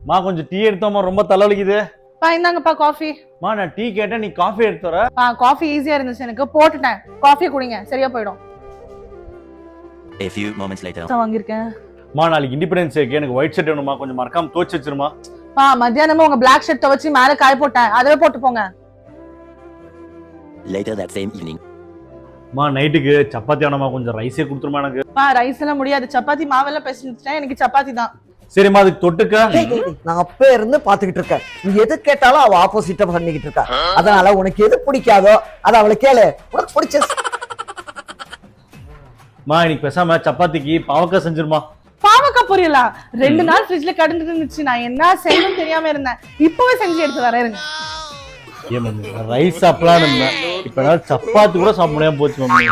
மா கொஞ்சம் டீ எடுத்தோமா ரொம்ப தலைவலிக்குது. பா இந்தாங்கப்பா காஃபி மா நான் டீ கேட்டேன் நீ காஃபி எடுத்து வர. பா காஃபி ஈஸியா இருந்துச்சு எனக்கு. போட்டுட்டேன். காஃபி குடிங்க சரியா போயிடும். A few moments later. தான் வாங்கியிருக்கேன். மா நாளைக்கு இண்டிபெண்டன்ஸ் டேக்கு எனக்கு ஒயிட் ஷர்ட் வேணுமா கொஞ்சம் மறக்காம தோச்சு வச்சிருமா? பா மத்தியானமா உங்க பிளாக் ஷர்ட் துவச்சு மேல காய போட்டேன். அதவே போட்டு போங்க. Later that same evening. மா நைட்டுக்கு சப்பாத்தி வேணாமா கொஞ்சம் ரைஸே கொடுத்துருமா எனக்கு? பா ரைஸ் எல்லாம் முடியாது. சப்பாத்தி மாவெல்லாம் பேசிட்டேன் எனக்கு சப்பாத்தி தான். சரிம்மா அதுக்கு தொட்டுக்க நான் அப்ப இருந்து பாத்துக்கிட்டு இருக்கேன் நீ எது கேட்டாலும் அவ ஆப்போசிட்டா பண்ணிக்கிட்டு இருக்கா அதனால உனக்கு எது பிடிக்காதோ அத அவளை கேளு உனக்கு பிடிச்ச மா இன்னைக்கு பேசாம சப்பாத்திக்கு பாவக்காய் செஞ்சிருமா பாவக்காய் பொரியலா ரெண்டு நாள் ஃப்ரிட்ஜ்ல கடந்து இருந்துச்சு நான் என்ன செய்யணும் தெரியாம இருந்தேன் இப்பவே செஞ்சு எடுத்து வரேன் ரைஸ் சாப்பிடலாம்னு இருந்தேன் இப்ப சப்பாத்தி கூட சாப்பிட முடியாம போச்சு மம்மி